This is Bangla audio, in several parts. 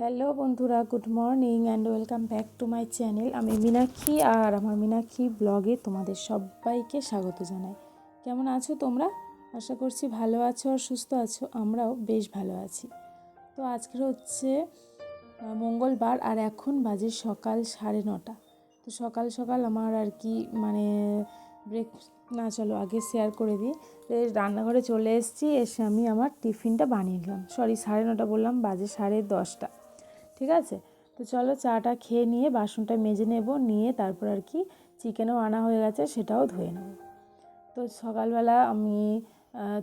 হ্যালো বন্ধুরা good morning and welcome back to my channel আমি মীনাক্ষী আর আমার মীনাক্ষী ব্লগে তোমাদের সবাইকে স্বাগত জানাই। কেমন আছো তোমরা? আশা করছি ভালো আছো আর সুস্থ আছো, আমরাও বেশ ভালো আছি। তো আজকের হচ্ছে মঙ্গলবার আর এখন বাজে সকাল সাড়ে নটা। তো সকাল সকাল আমার আর কি মানে ব্রেক না চলো, আগে শেয়ার করে দিই। রান্নাঘরে চলে এসেছি, এসে আমি আমার টিফিনটা বানিয়ে নিলাম। সরি সাড়ে নটা বললাম, বাজে সাড়ে দশটা। ঠিক আছে? তো চলো চাটা খেয়ে নিয়ে বাসনটা মেজে নেব, নিয়ে তারপর আর কি চিকেনও আনা হয়ে গেছে, সেটাও ধুয়ে নেব। তো সকালবেলা আমি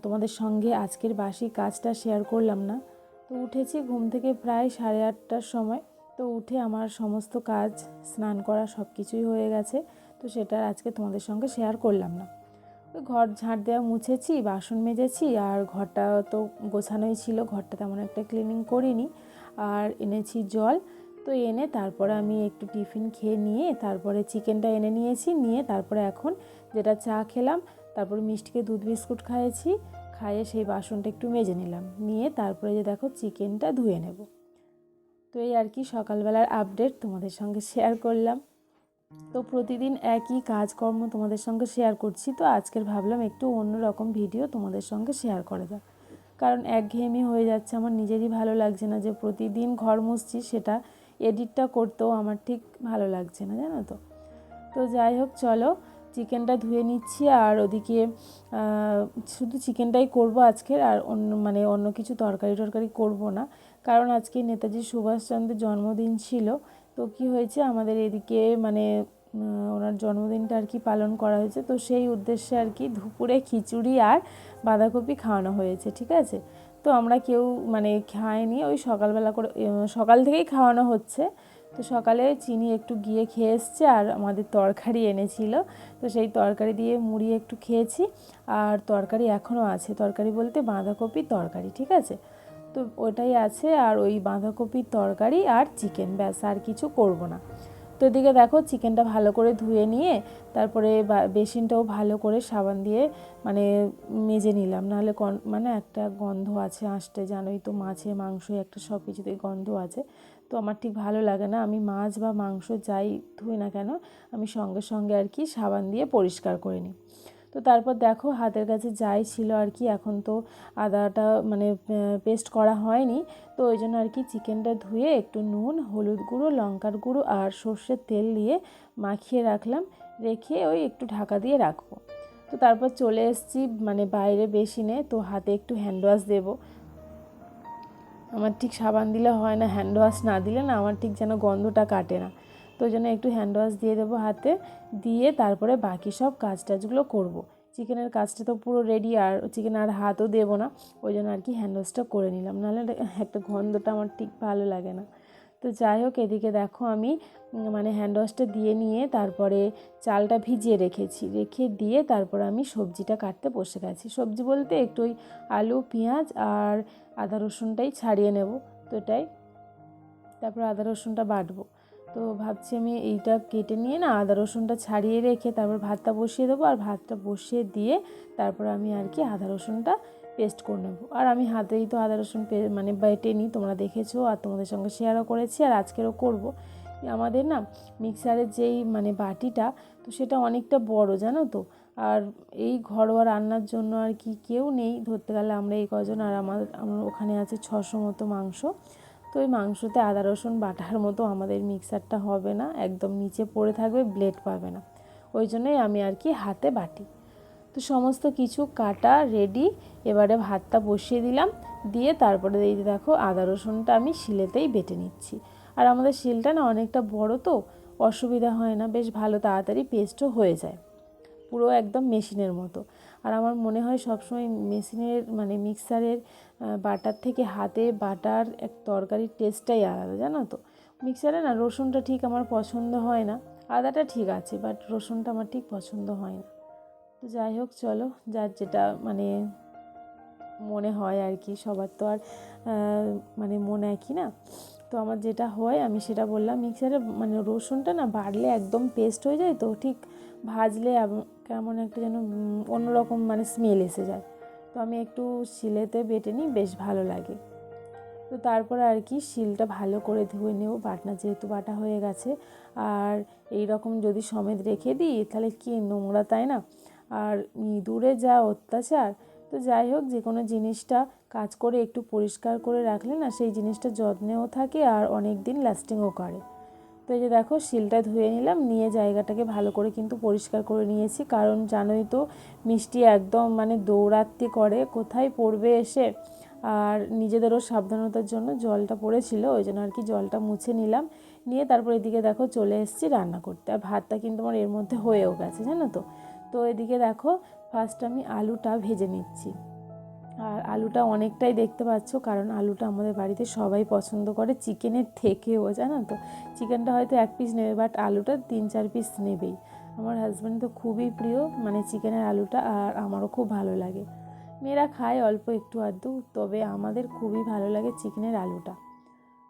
তোমাদের সঙ্গে আজকের বাসি কাজটা শেয়ার করলাম না। তো উঠেছি ঘুম থেকে প্রায় সাড়ে আটটার সময়। তো উঠে আমার সমস্ত কাজ, স্নান করা সব কিছুই হয়ে গেছে। তো সেটা আজকে তোমাদের সঙ্গে শেয়ার করলাম না। ঘর ঝাঁট দেওয়া মুছেছি, বাসন মেজেছি, আর ঘরটা তো গোছানোই ছিল, ঘরটা তেমন একটা ক্লিনিং করিনি। আর এনেছি জল। তো এনে তারপরে আমি একটু টিফিন খেয়ে নিয়ে তারপরে চিকেনটা এনে নিয়েছি। নিয়ে তারপরে এখন যেটা চা খেলাম, তারপর মিষ্টিকে দুধ বিস্কুট খাইয়েছি। খাইয়ে সেই বাসনটা একটু মেজে নিলাম। নিয়ে তারপরে যে দেখো চিকেনটা ধুয়ে নেব। তো এই আর কি সকালবেলার আপডেট তোমাদের সঙ্গে শেয়ার করলাম। তো প্রতিদিন একই কাজকর্ম তোমাদের সঙ্গে শেয়ার করছি। তো আজকের ভাবলাম একটু অন্যরকম ভিডিও তোমাদের সঙ্গে শেয়ার করে যাক কারণ একঘেয়েমি হয়ে যাচ্ছে। আমার নিজেরই ভালো লাগছে না যে প্রতিদিন ঘর মুছছি, সেটা এডিটটা করতেও আমার ঠিক ভালো লাগছে না, জানো তো? তো যাই হোক, চলো, চিকেনটা ধুয়ে নিচ্ছি আর ওদিকে শুধু চিকেনটাই করব আজকের আর অন্য মানে অন্য কিছু তরকারি টরকারি করব না। কারণ আজকে নেতাজি সুভাষচন্দ্রের জন্মদিন ছিল। তো কি হয়েছে? আমাদের এদিকে মানে ওনার জন্মদিনটা আর কি পালন করা হয়েছে। তো সেই উদ্দেশ্যে আর কি দুপুরে খিচুড়ি আর বাঁধাকপি খাওয়ানো হয়েছে, ঠিক আছে? তো আমরা কেউ মানে খাইনি, ওই সকালবেলা করে সকাল থেকেই খাওয়ানো হচ্ছে। তো সকালে চিনি একটু গিয়ে খেয়ে এসছে আর আমাদের তরকারি এনেছিল। তো সেই তরকারি দিয়ে মুড়ি একটু খেয়েছি আর তরকারি এখনও আছে। তরকারি বলতে বাঁধাকপির তরকারি, ঠিক আছে? তো ওটাই আছে আর ওই বাঁধাকপির তরকারি আর চিকেন, ব্যাস, আর কিছু করব না। তো এদিকে দেখো চিকেনটা ভালো করে ধুয়ে নিয়ে তারপরে বেসিনটাও ভালো করে সাবান দিয়ে মানে মেজে নিলাম। নাহলে মানে একটা গন্ধ আছে আঁশটে জানোই তো মাছে মাংস একটা সব কিছুতেই গন্ধ আছে। তো আমার ঠিক ভালো লাগে না। আমি মাছ বা মাংস যাই ধুই না কেন, আমি সঙ্গে সঙ্গে আর কি সাবান দিয়ে পরিষ্কার করে নিই। তো তারপর দেখো হাতের কাছে যাই ছিল আর কি, এখন তো আদাটা মানে পেস্ট করা হয়নি। তো ওই জন্য আর কি চিকেনটা ধুয়ে একটু নুন, হলুদ গুঁড়ো, লঙ্কার গুঁড়ো আর সর্ষের তেল দিয়ে মাখিয়ে রাখলাম। রেখে ওই একটু ঢাকা দিয়ে রাখব। তো তারপর চলে এসেছি মানে বাইরে বেসিনে তো হাতে একটু হ্যান্ড ওয়াশ দেবো। আমার ঠিক সাবান দিলে হয় না হ্যান্ড ওয়াশ না দিলে না, আমার ঠিক যেন গন্ধটা কাটে না। ওই জন্য একটু হ্যান্ড ওয়াশ দিয়ে দেবো হাতে, দিয়ে তারপরে বাকি সব কাজ টাজগুলো করব। চিকেনের কাজটা তো পুরো রেডি আর চিকেন আর হাতও দেবো না, ওই জন্য আর কি হ্যান্ড ওয়াশটা করে নিলাম। নাহলে একটা গন্ধটা আমার ঠিক ভালো লাগে না। তো যাই হোক, এদিকে দেখো আমি মানে হ্যান্ড ওয়াশটা দিয়ে নিয়ে তারপরে চালটা ভিজিয়ে রেখেছি। রেখে দিয়ে তারপর আমি সবজিটা কাটতে বসে গেছি। সবজি বলতে একটু ওই আলু, পেঁয়াজ আর আদা রসুনটাই ছাড়িয়ে নেব। তো এটাই। তারপর আদা রসুনটা বাটবো। তো ভাবছি আমি এইটা কেটে নিয়ে না আদা রসুনটা ছাড়িয়ে রেখে তারপর ভাতটা বসিয়ে দেবো আর ভাতটা বসিয়ে দিয়ে তারপর আমি আর কি আদা রসুনটা পেস্ট করে নেব। আর আমি হাতেই তো আদা রসুন মানে বেটে নিই তোমরা দেখেছ আর তোমাদের সঙ্গে শেয়ারও করেছি আর আজকেরও করব। আমাদের না মিক্সারের যেই মানে বাটিটা, তো সেটা অনেকটা বড়, জানো তো? আর এই ঘরোয়া রান্নার জন্য আর কি কেউ নেই, ধরতে গেলে আমরা এই কজন আর আমার আমার ওখানে আছে ছশো মতো মাংস। তো ওই মাংসতে আদা, রসুন, বাটার মতো আমাদের মিক্সারটা হবে না, একদম নিচে পড়ে থাকবে ব্লেড পাবে না। ওই জন্যই আমি আর কি হাতে বাটি। তো সমস্ত কিছু কাটা রেডি এবারে ভাতটা বসিয়ে দিলাম, দিয়ে তারপরে এই দেখো আদা, রসুনটা আমি শিলেতেই বেটে নিচ্ছি। আর আমাদের শিলটা না অনেকটা বড় তো, অসুবিধা হয় না, বেশ ভালো তাড়াতাড়ি পেস্টও হয়ে যায়। পুরো একদম মেশিনের মতো। আর আমার মনে হয় সবসময় মেশিনের মানে মিক্সারের বাটার থেকে হাতে বাটার এক তরকারির টেস্টটাই আলাদা, জানো তো? মিক্সারে না, রসুনটা ঠিক আমার পছন্দ হয় না। আদাটা ঠিক আছে বাট রসুনটা আমার ঠিক পছন্দ হয় না। তো যাই হোক, চলো, যার যেটা মানে মনে হয় আর কি, সবার তো আর মানে মন একই না। তো আমার যেটা হয়, আমি সেটা বললাম মিক্সারে মানে রসুনটা না বাড়লে একদম পেস্ট হয়ে যায় তো, ঠিক ভাজলে কেমন একটা যেন অন্যরকম মানে স্মেল এসে যায়। তো আমি একটু শিলেতে বেটে নিই, বেশ ভালো লাগে। তো তারপর আর কি শিলটা ভালো করে ধুয়ে নেব, বাটনা যেহেতু বাটা হয়ে গেছে। আর এই রকম যদি সমেত রেখে দিই, তাহলে কি নোংরা তাই না? আর ইঁদুরে যা অত্যাচার, তো যাই হোক, যে কোনো জিনিসটা কাজ করে একটু পরিষ্কার করে রাখলে না, সেই জিনিসটা যত্নেও থাকে আর অনেক দিন লাস্টিংও করে। তো এই যে দেখো, শিলটা ধুয়ে নিলাম, নিয়ে জায়গাটাকে ভালো করে কিন্তু পরিষ্কার করে নিয়েছি। কারণ জানোই তো, মিষ্টি একদম মানে দৌড়াত্তি করে, কোথায় পড়বে এসে? আর নিজেদেরও সাবধানতার জন্য জলটা পড়েছিল, ওই জন্য আর কি জলটা মুছে নিলাম। নিয়ে তারপর এদিকে দেখো, চলে এসেছি রান্না করতে। আর ভাতটা কিন্তু আমার এর মধ্যে হয়েও গেছে, জানো তো? তো এদিকে দেখো ফার্স্ট আমি আলুটা ভেজে নিচ্ছি। আর আলুটা অনেকটাই দেখতে পাচ্ছ, কারণ আলুটা আমাদের বাড়িতে সবাই পছন্দ করে চিকেনের থেকেও, জানো তো? চিকেনটা হয়তো এক পিস নেবে বাট আলুটা তিন চার পিস নেবেই। আমার হাজব্যান্ড তো খুবই প্রিয় মানে চিকেনের আলুটা, আর আমারও খুব ভালো লাগে। মেয়েরা খায় অল্প একটু আধটু, তবে আমাদের খুবই ভালো লাগে চিকেনের আলুটা।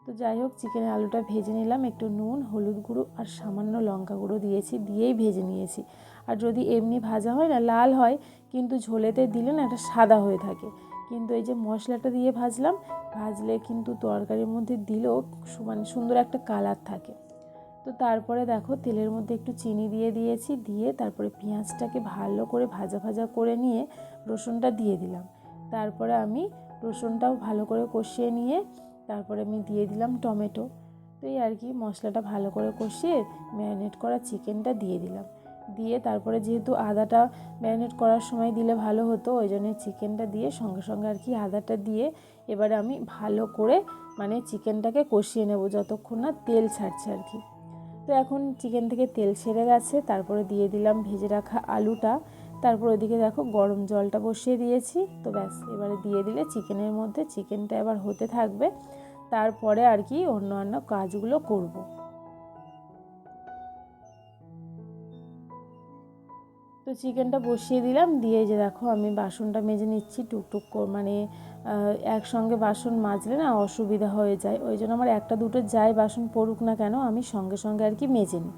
তো যাই হোক, চিকেনের আলুটা ভেজে নিলাম, একটু নুন, হলুদ গুঁড়ো, আর সামান্য লঙ্কা গুঁড়ো দিয়েছি, দিয়েই ভেজে নিয়েছি। আর যদি এমনি ভাজা হয় না, লাল হয়, কিন্তু ঝোলেতে দিলে না একটা সাদা হয়ে থাকে। কিন্তু এই যে মশলাটা দিয়ে ভাজলাম, ভাজলে কিন্তু তরকারির মধ্যে দিলেও মানে সুন্দর একটা কালার থাকে। তো তারপরে দেখো তেলের মধ্যে একটু চিনি দিয়ে দিয়েছি, দিয়ে তারপরে পেঁয়াজটাকে ভালো করে ভাজা ভাজা করে নিয়ে রসুনটা দিয়ে দিলাম। তারপরে আমি রসুনটাও ভালো করে কষিয়ে নিয়ে তারপরে আমি দিয়ে দিলাম টমেটো। তো এই আর কি মশলাটা ভালো করে কষিয়ে ম্যারিনেট করা চিকেনটা দিয়ে দিলাম। দিয়ে তারপরে যেহেতু আদাটা ম্যারিনেট করার সময় দিলে ভালো হতো, ওই জন্য চিকেনটা দিয়ে সঙ্গে সঙ্গে আর কি আদাটা দিয়ে এবারে আমি ভালো করে মানে চিকেনটাকে কষিয়ে নেব যতক্ষণ না তেল ছাড়ছে আর কি। তো এখন চিকেন থেকে তেল ছেড়ে গেছে, তারপরে দিয়ে দিলাম ভেজে রাখা আলুটা। তারপর ওদিকে দেখো গরম জলটা বসিয়ে দিয়েছি, তো ব্যাস, এবারে দিয়ে দিলে চিকেনের মধ্যে, চিকেনটা এবার হতে থাকবে। তারপরে আর কি অন্য অন্য কাজগুলো করব। চিকেনটা বসিয়ে দিলাম। দিয়ে যে দেখো আমি বাসনটা মেজে নিচ্ছি, টুকটুক মানে একসঙ্গে বাসন মাজলে না অসুবিধা হয়ে যায়। ওই জন্য আমার একটা দুটো যাই বাসন পড়ুক না কেন আমি সঙ্গে সঙ্গে আর কি মেজে নিই।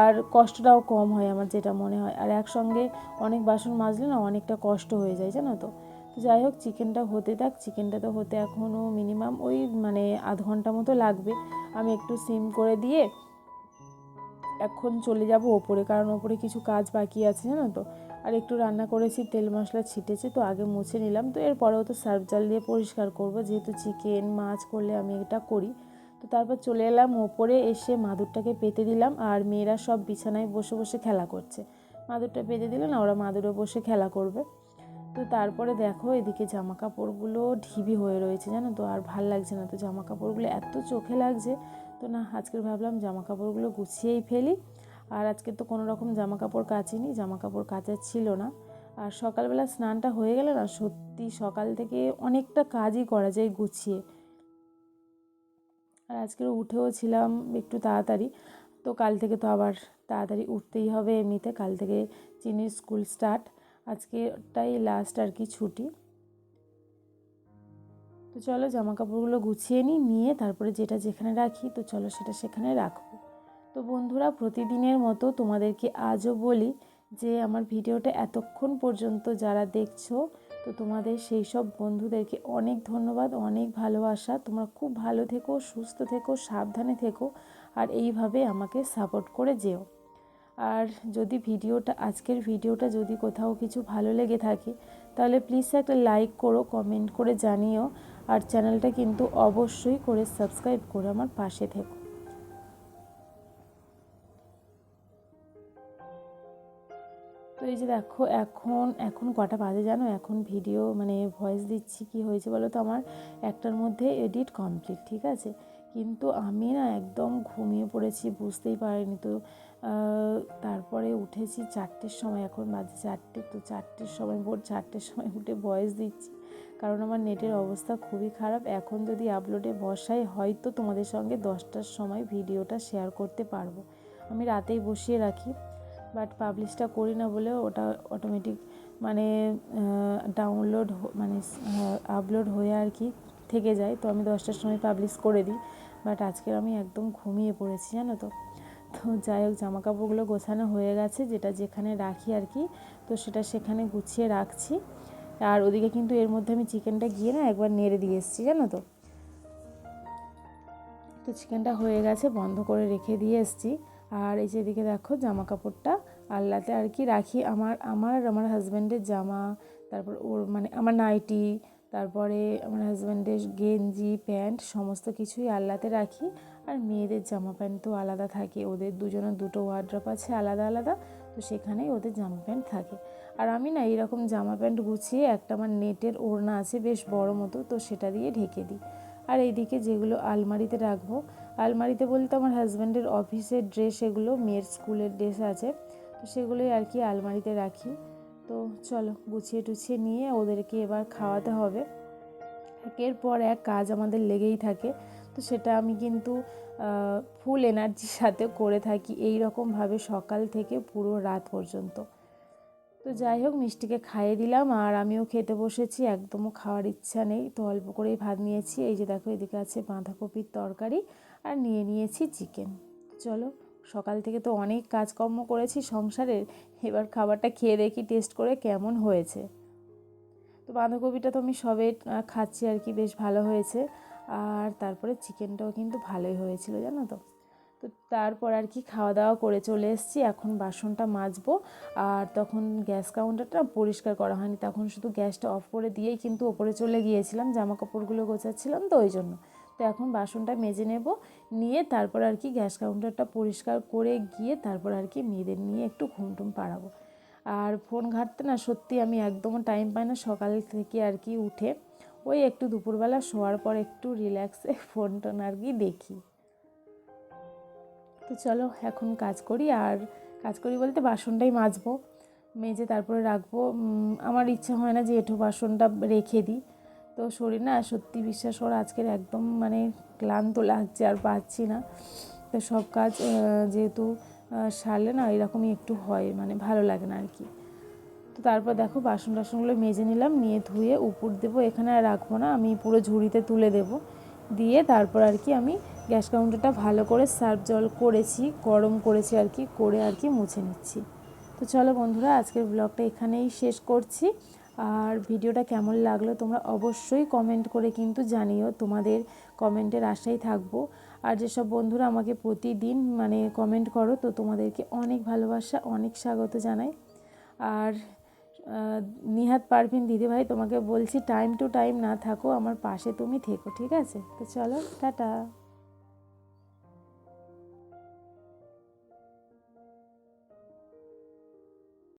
আর কষ্টটাও কম হয় আমার যেটা মনে হয়। আর একসঙ্গে অনেক বাসন মাজলে না অনেকটা কষ্ট হয়ে যায়, জানো তো। তো যাই হোক, চিকেনটা হতে থাক। চিকেনটা তো হতে এখনও মিনিমাম ওই মানে আধ ঘণ্টা মতো লাগবে। আমি একটু সিম করে দিয়ে এখন চলে যাব ওপরে, কারণ ওপরে কিছু কাজ বাকি আছে, জানো তো। আর একটু রান্না করেছি, তেল মশলা ছিটেছে, তো আগে মুছে নিলাম। তো এরপরেও তো সার্ফ জাল দিয়ে পরিষ্কার করব, যেহেতু চিকেন, মাছ করলে আমি এটা করি। তো তারপর চলে এলাম ওপরে, এসে মাদুরটাকে পেতে দিলাম, আর মেয়েরা সব বিছানায় বসে বসে খেলা করছে। মাদুরটা পেতে দিলে না, ওরা মাদুরে বসে খেলা করবে। তো তারপরে দেখো এদিকে জামা কাপড়গুলো ঢিবি হয়ে রয়েছে, জানো তো? আর ভালো লাগছে না তো জামা কাপড়গুলো এত চোখে লাগছে। তো না, আজকে ভাবলাম জামা কাপড়গুলো গুছিয়েই ফেলি। আর আজকে তো কোনো রকম জামা কাপড় কাচিনি জামা কাপড় কাচা ছিল না। আর সকালবেলা স্নানটা হয়ে গেলে না, সত্যি সকাল থেকে অনেকটা কাজই করা যায় গুছিয়ে। আর আজকে উঠেও ছিলাম একটু তাড়াতাড়ি। তো কাল থেকে তো আবার তাড়াতাড়ি উঠতেই হবে এমনিতে, কাল থেকে চিনির স্কুল স্টার্ট। আজকেটাই লাস্ট আর কি ছুটি। তো চলো জামা কাপড়গুলো গুছিয়ে নিই, নিয়ে তারপরে যেটা যেখানে রাখি, তো চলো সেটা সেখানে রাখব। তো বন্ধুরা, প্রতিদিনের মতো তোমাদেরকে আজও বলি যে আমার ভিডিওটা এতক্ষণ পর্যন্ত যারা দেখছ, তো তোমাদের সেই সব বন্ধুদেরকে অনেক ধন্যবাদ, অনেক ভালোবাসা। তোমরা খুব ভালো থেকো, সুস্থ থেকো, সাবধানে থেকো, আর এইভাবে আমাকে সাপোর্ট করে যেও। আর যদি ভিডিওটা, আজকের ভিডিওটা যদি কোথাও কিছু ভালো লেগে থাকে, তাহলে প্লিজ একটা লাইক করো কমেন্ট করে জানিও। আর চ্যানেলটা কিন্তু অবশ্যই করে সাবস্ক্রাইব করে আমার পাশে থেকো। তো এই যে দেখো, এখন এখন কটা বাজে জানো? এখন ভিডিও মানে ভয়েস দিচ্ছি, কি হয়েছে বলো তো? আমার একটার মধ্যে এডিট কমপ্লিট ঠিক আছে? কিন্তু আমি না একদম ঘুমিয়ে পড়েছি, বুঝতেই পারিনি তো। তারপরে উঠেছি চারটের সময়, এখন বাজে চারটে, তো চারটের সময়, ভোর চারটের সময় উঠে ভয়েস দিচ্ছি। কারণ আমার নেটের অবস্থা খুবই খারাপ। এখন যদি আপলোডে বসাই, হয়তো তোমাদের সঙ্গে দশটার সময় ভিডিওটা শেয়ার করতে পারব। আমি রাতেই বসিয়ে রাখি বাট পাবলিশটা করি না বলে ওটা অটোমেটিক মানে ডাউনলোড মানে আপলোড হয়ে আর কি থেকে যায়। তো আমি দশটার সময় পাবলিশ করে দিই বাট আজকের আমি একদম ঘুমিয়ে পড়েছি, জানো তো। তো যাই হোক জামা কাপড়গুলো গোছানো হয়ে গেছে, যেটা যেখানে রাখি আর কি, তো সেটা সেখানে গুছিয়ে রাখছি। আর ওদিকে কিন্তু এর মধ্যে আমি চিকেনটা গিয়ে না একবার নেড়ে দিয়ে এসেছি, জানো তো? তো চিকেনটা হয়ে গেছে, বন্ধ করে রেখে দিয়ে এসেছি। আর এই যে এদিকে দেখো জামা কাপড়টা আল্লাতে আর কি রাখি আমার আমার আর আমার হাজব্যান্ডের জামা, তারপর ওর মানে আমার নাইটি, তারপরে আমার হাজব্যান্ডের গেঞ্জি, প্যান্ট, সমস্ত কিছুই আল্লাতে রাখি। আর মেয়েদের জামা প্যান্ট তো আলাদা থাকে। ওদের দুজনের দুটো ওয়ার্ড্রপ আছে আলাদা আলাদা, তো সেখানেই ওদের জামা প্যান্ট থাকে। আর আমি না এইরকম জামা প্যান্ট গুছিয়ে একটা আমার নেটের ওড়না আছে বেশ বড় মতো, তো সেটা দিয়ে ঢেকে দিই। আর এইদিকে যেগুলো আলমারিতে রাখব, আলমারিতে বলতে আমার হাজব্যান্ডের অফিসের ড্রেস এগুলো, মেয়ের স্কুলের ড্রেস আছে, তো সেগুলোই আর কি আলমারিতে রাখি। তো চলো গুছিয়ে টুছিয়ে নিয়ে ওদেরকে এবার খাওয়াতে হবে। একের পর এক কাজ আমাদের লেগেই থাকে। তো সেটা আমি কিন্তু ফুল এনার্জির সাথে করে থাকি এই রকমভাবে সকাল থেকে পুরো রাত পর্যন্ত। তো যাই হোক, মিষ্টিকে খাইয়ে দিলাম আর আমিও খেতে বসেছি, একদমও খাওয়ার ইচ্ছা নেই। তো অল্প করেই ভাত নিয়েছি, এই যে দেখো এদিকে আছে বাঁধাকপির তরকারি আর নিয়ে নিয়েছি চিকেন চলো, সকাল থেকে তো অনেক কাজকর্ম করেছি সংসারের এবার খাবারটা খেয়ে দেখি টেস্ট করে কেমন হয়েছে। তো বাঁধাকপিটা তো আমি সবে খাচ্ছি আর কি, বেশ ভালো হয়েছে। আর তারপরে চিকেনটাও কিন্তু ভালোই হয়েছিল, জানো তো? তো তারপর আর কি খাওয়া দাওয়া করে চলে এসেছি, এখন বাসনটা মাজবো। আর তখন গ্যাস কাউন্টারটা পরিষ্কার করা হয়নি, তখন শুধু গ্যাসটা অফ করে দিয়েই কিন্তু ওপরে চলে গিয়েছিলাম জামা কাপড়গুলো গোছাচ্ছিলাম তো ওই জন্য। তো এখন বাসনটা মেজে নেব, নিয়ে তারপর আর কি গ্যাস কাউন্টারটা পরিষ্কার করে গিয়ে তারপর আর কি মেয়েদের নিয়ে একটু ঘুমটুম পাড়াবো। আর ফোন ঘাটতে না সত্যি আমি একদম টাইম পাই না, সকাল থেকে আর কি উঠে। ওই একটু দুপুরবেলা শোয়ার পর একটু রিল্যাক্সে ফোন টোন আর কি দেখি। তো চলো এখন কাজ করি আর কাজ করি বলতে বাসনটাই মাজবো, মেজে তারপরে রাখব। আমার ইচ্ছা হয় না যে এঁঠো বাসনটা রেখে দিই। তো শরীর না সত্যি বিশ্বাস কর আজকের একদম মানে ক্লান্ত লাগছে আর পাচ্ছি না। তো সব কাজ যেহেতু সারলে না এরকমই একটু হয় মানে ভালো লাগে না আর কি। তো তারপর দেখো বাসন টাসনগুলো মেজে নিলাম, নিয়ে ধুয়ে উপর দেবো, এখানে আর রাখব না, আমি পুরো ঝুড়িতে তুলে দেব। দিয়ে তারপর আর কি আমি গ্যাস কাউন্টারটা ভালো করে সার্ফ জল করেছি, গরম করেছি আর কি, করে আর কি মুছে নিচ্ছি। তো চলো বন্ধুরা, আজকের ব্লগটা এখানেই শেষ করছি। আর ভিডিওটা কেমন লাগল তোমরা অবশ্যই কমেন্ট করে কিন্তু জানিও, তোমাদের কমেন্টের আশাই থাকব। আর যেসব বন্ধুরা আমাকে প্রতিদিন মানে কমেন্ট করো, তো তোমাদেরকে অনেক ভালোবাসা, অনেক স্বাগত জানাই। আর নিহাত পারভিন দিদিভাই, তোমাকে বলছি টাইম টু টাইম না থাকো, আমার পাশে তুমি থেকো, ঠিক আছে? তো চলো, টাটা।